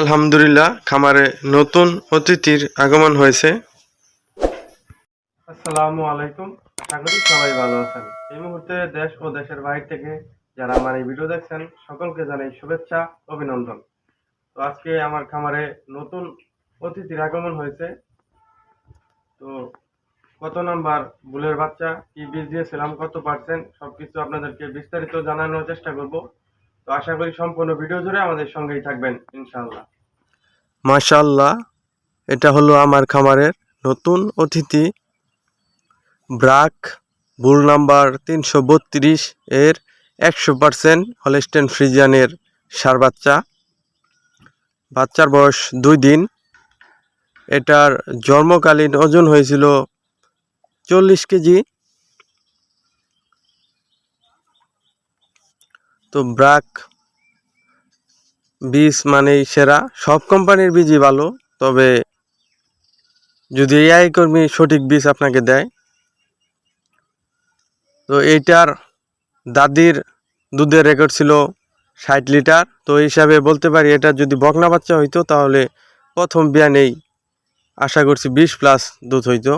আলহামদুলিল্লাহ, খামারে নতুন অতিথির আগমন হয়েছে। আসসালামু আলাইকুম, আশা সবাই ভালো আছেন। এই মুহূর্তে দেশ ও দেশের বাইরে থেকে যারা আমার এই ভিডিও দেখছেন, সকলকে জানাই শুভেচ্ছা, অভিনন্দন। তো আজকে আমার খামারে নতুন অতিথির আগমন হয়েছে। তো কত নাম্বার বুলের বাচ্চা, কি বীজ দিয়েছিলাম, কত পার্সেন্ট, সবকিছু আপনাদেরকে বিস্তারিত জানানোর চেষ্টা করব। তো আশা করি সম্পূর্ণ ভিডিও জুড়ে আমাদের সঙ্গেই থাকবেন, ইনশাআল্লাহ। মাশাআল্লাহ, এটা হলো আমার খামারের নতুন অতিথি। ব্রাক বুল নাম্বার তিনশো বত্রিশ এর একশো পারসেন্ট হলেস্টেন ফ্রিজিয়ানের সার বাচ্চা। বাচ্চার বয়স দুই দিন। এটার জন্মকালীন ওজন হয়েছিল চল্লিশ কেজি। তো ব্রাক, বীজ মানেই সেরা। সব কোম্পানির বীজই ভালো, তবে যদি এআই কর্মী সঠিক বীজ আপনাকে দেয়, তো এইটার দাদির দুধের রেকর্ড ছিল ষাট লিটার। তো হিসাবে বলতে পারি, এটা যদি বকনা বাচ্চা হইতো, তাহলে প্রথম বিয়ানেই আশা করছি বিশ প্লাস দুধ হইতো।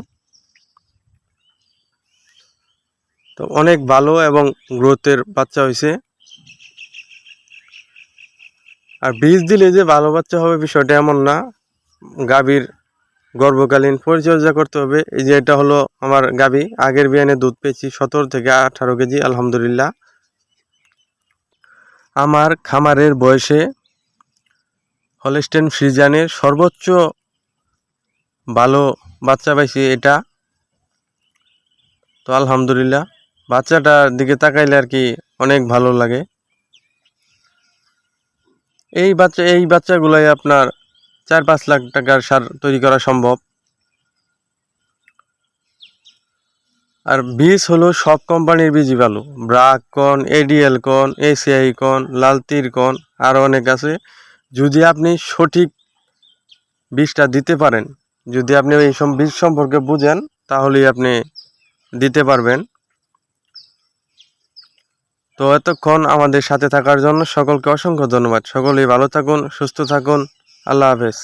তো অনেক ভালো এবং গ্রোথের বাচ্চা হয়েছে আর বীজ দিলে যে ভালো বাচ্চা হবে বিষয়টা এমন না। গাভীর গর্ভকালীন পরিচর্যা করতে হবে। এই যে এটা হলো আমার গাভী। আগের বিয়ানে দুধ পেয়েছি সতেরো থেকে আঠারো কেজি, আলহামদুলিল্লাহ। আমার খামারের বয়সে হলেস্টেন ফ্রিজানের সর্বোচ্চ ভালো বাচ্চা পাইছি এটা। তো আলহামদুলিল্লাহ। বাচ্চাটার দিকে তাকাইলে আর কি অনেক ভালো লাগে। এই বাচ্চা, এই বাচ্চাগুলাই আপনার চার পাঁচ লাখ টাকার সার তৈরি করা সম্ভব। আর বীজ হলো সব কোম্পানির বীজই ভালো। ব্রাক কন, এডিএল কন, এসিআই কন, লালতির কন আরও অনেক আছে। যদি আপনি সঠিক বীজটা দিতে পারেন, যদি আপনি এই বীজ সম্পর্কে বুঝেন, তাহলেই আপনি দিতে পারবেন। তো এতক্ষণ আমাদের সাথে থাকার জন্য সকলকে অসংখ্য ধন্যবাদ। সকলেই ভালো থাকুন, সুস্থ থাকুন। আল্লাহ হাফেজ।